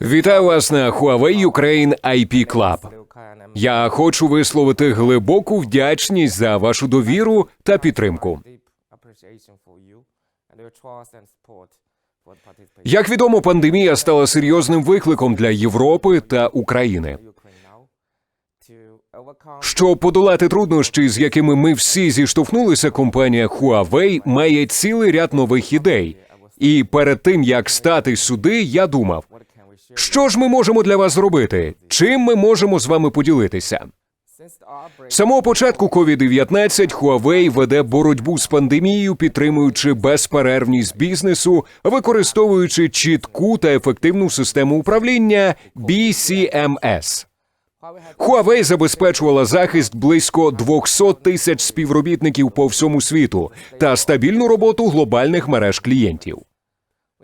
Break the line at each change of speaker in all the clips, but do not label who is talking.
Вітаю вас на Huawei Ukraine IP Club. Я хочу висловити глибоку вдячність за вашу довіру та підтримку. Як відомо, пандемія стала серйозним викликом для Європи та України. Щоб подолати труднощі, з якими ми всі зіштовхнулися, компанія Huawei має цілий ряд нових ідей. І перед тим як стати сюди, я думав, що ж ми можемо для вас зробити? Чим ми можемо з вами поділитися? З самого початку COVID-19 Huawei веде боротьбу з пандемією, підтримуючи безперервність бізнесу, використовуючи чітку та ефективну систему управління BCMS. Huawei забезпечувала захист близько 200 тисяч співробітників по всьому світу та стабільну роботу глобальних мереж клієнтів.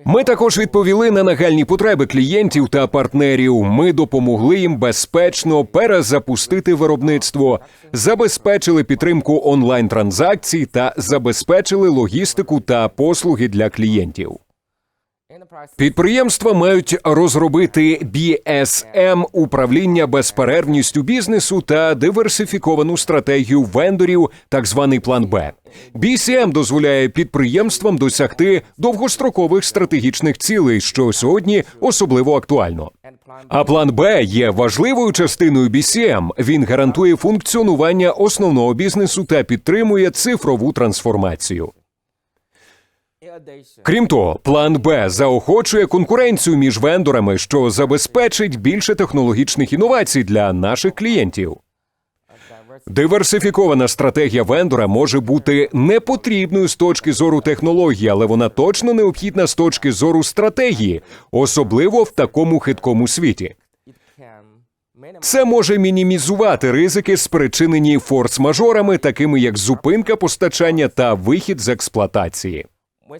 Ми також відповіли на нагальні потреби клієнтів та партнерів. Ми допомогли їм безпечно перезапустити виробництво, забезпечили підтримку онлайн транзакцій та забезпечили логістику та послуги для клієнтів. Підприємства мають розробити BSM – управління безперервністю бізнесу та диверсифіковану стратегію вендорів, так званий план Б. BCM дозволяє підприємствам досягти довгострокових стратегічних цілей, що сьогодні особливо актуально. А план Б є важливою частиною BCM. Він гарантує функціонування основного бізнесу та підтримує цифрову трансформацію. Крім того, план Б заохочує конкуренцію між вендорами, що забезпечить більше технологічних інновацій для наших клієнтів. Диверсифікована стратегія вендора може бути непотрібною з точки зору технології, але вона точно необхідна з точки зору стратегії, особливо в такому хиткому світі. Це може мінімізувати ризики, спричинені форс-мажорами, такими як зупинка постачання та вихід з експлуатації.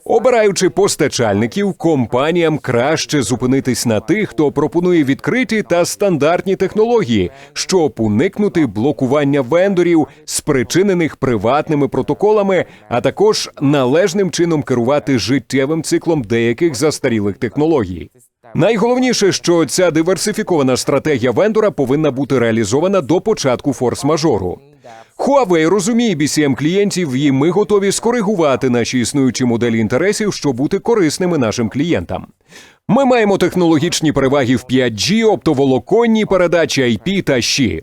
Обираючи постачальників, компаніям краще зупинитись на тих, хто пропонує відкриті та стандартні технології, щоб уникнути блокування вендорів, спричинених приватними протоколами, а також належним чином керувати життєвим циклом деяких застарілих технологій. Найголовніше, що ця диверсифікована стратегія вендора повинна бути реалізована до початку форс-мажору. Huawei розуміє BCM клієнтів, і ми готові скоригувати наші існуючі моделі інтересів, щоб бути корисними нашим клієнтам. Ми маємо технологічні переваги в 5G, оптоволоконні передачі IP та щі.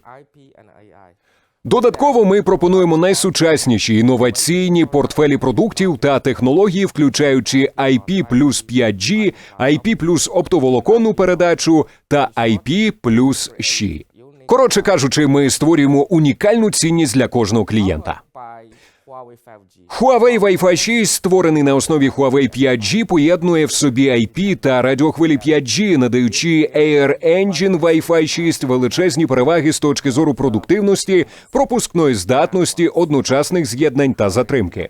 Додатково ми пропонуємо найсучасніші інноваційні портфелі продуктів та технології, включаючи IP плюс 5G, IP плюс оптоволоконну передачу та IP плюс щі. Коротше кажучи, ми створюємо унікальну цінність для кожного клієнта. Huawei Wi-Fi 6, створений на основі Huawei 5G, поєднує в собі IP та радіохвилі 5G, надаючи Air Engine Wi-Fi 6 величезні переваги з точки зору продуктивності, пропускної здатності, одночасних з'єднань та затримки.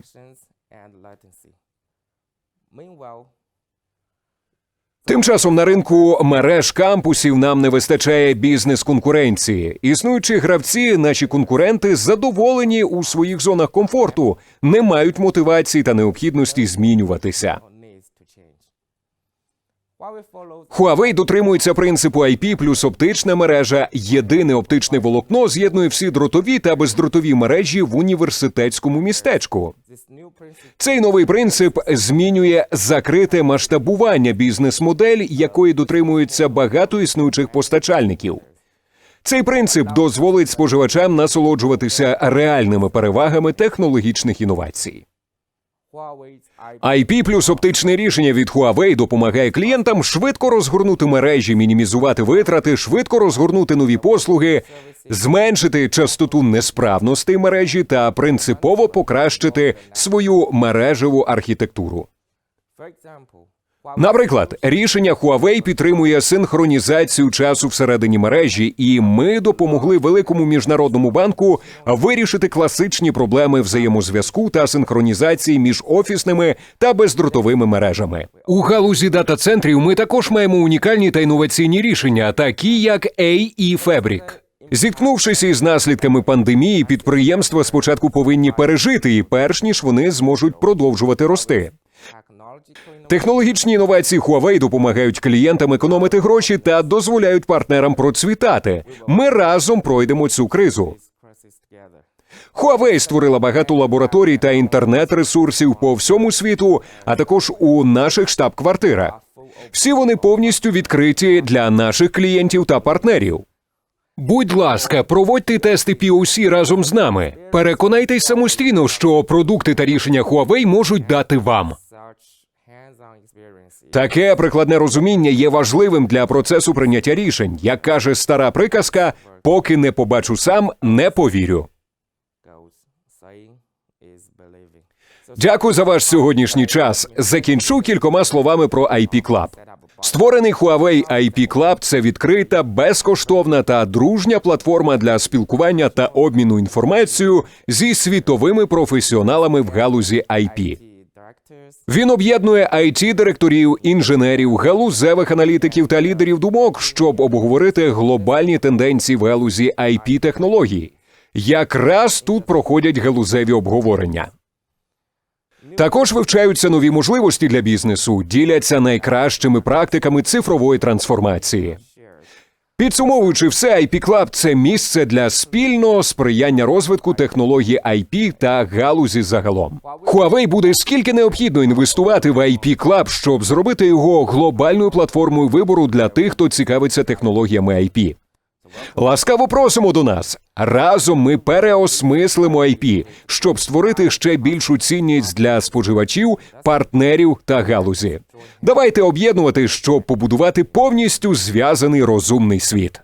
Тим часом на ринку мереж кампусів нам не вистачає бізнес-конкуренції. Існуючі гравці, наші конкуренти, задоволені у своїх зонах комфорту, не мають мотивації та необхідності змінюватися. Huawei дотримується принципу IP плюс оптична мережа. Єдине оптичне волокно з'єднує всі дротові та бездротові мережі в університетському містечку. Цей новий принцип змінює закрите масштабування бізнес-модель, якої дотримуються багато існуючих постачальників. Цей принцип дозволить споживачам насолоджуватися реальними перевагами технологічних інновацій. IP плюс оптичне рішення від Huawei допомагає клієнтам швидко розгорнути мережі, мінімізувати витрати, швидко розгорнути нові послуги, зменшити частоту несправностей мережі та принципово покращити свою мережеву архітектуру. Наприклад, рішення Huawei підтримує синхронізацію часу всередині мережі, і ми допомогли великому міжнародному банку вирішити класичні проблеми взаємозв'язку та синхронізації між офісними та бездротовими мережами. У галузі дата-центрів ми також маємо унікальні та інноваційні рішення, такі як AE Fabric. Зіткнувшись із наслідками пандемії, підприємства спочатку повинні пережити і перш ніж вони зможуть продовжувати рости. Технологічні інновації Huawei допомагають клієнтам економити гроші та дозволяють партнерам процвітати. Ми разом пройдемо цю кризу. Huawei створила багато лабораторій та інтернет-ресурсів по всьому світу, а також у наших штаб-квартирах. Всі вони повністю відкриті для наших клієнтів та партнерів. Будь ласка, проводьте тести POC разом з нами. Переконайтесь самостійно, що продукти та рішення Huawei можуть дати вам. Таке прикладне розуміння є важливим для процесу прийняття рішень. Як каже стара приказка, поки не побачу сам, не повірю. Дякую за ваш сьогоднішній час. Закінчу кількома словами про IP Club. Створений Huawei IP Club – це відкрита, безкоштовна та дружня платформа для спілкування та обміну інформацією зі світовими професіоналами в галузі IP. Він об'єднує it директорів, інженерів, галузевих аналітиків та лідерів думок, щоб обговорити глобальні тенденції в галузі it технологій. Якраз тут проходять галузеві обговорення. Також вивчаються нові можливості для бізнесу, діляться найкращими практиками цифрової трансформації. Підсумовуючи все, IP Club – це місце для спільного сприяння розвитку технології IP та галузі загалом. Huawei буде скільки необхідно інвестувати в IP Club, щоб зробити його глобальною платформою вибору для тих, хто цікавиться технологіями IP. Ласкаво просимо до нас. Разом ми переосмислимо IP, щоб створити ще більшу цінність для споживачів, партнерів та галузі. Давайте об'єднувати, щоб побудувати повністю зв'язаний розумний світ.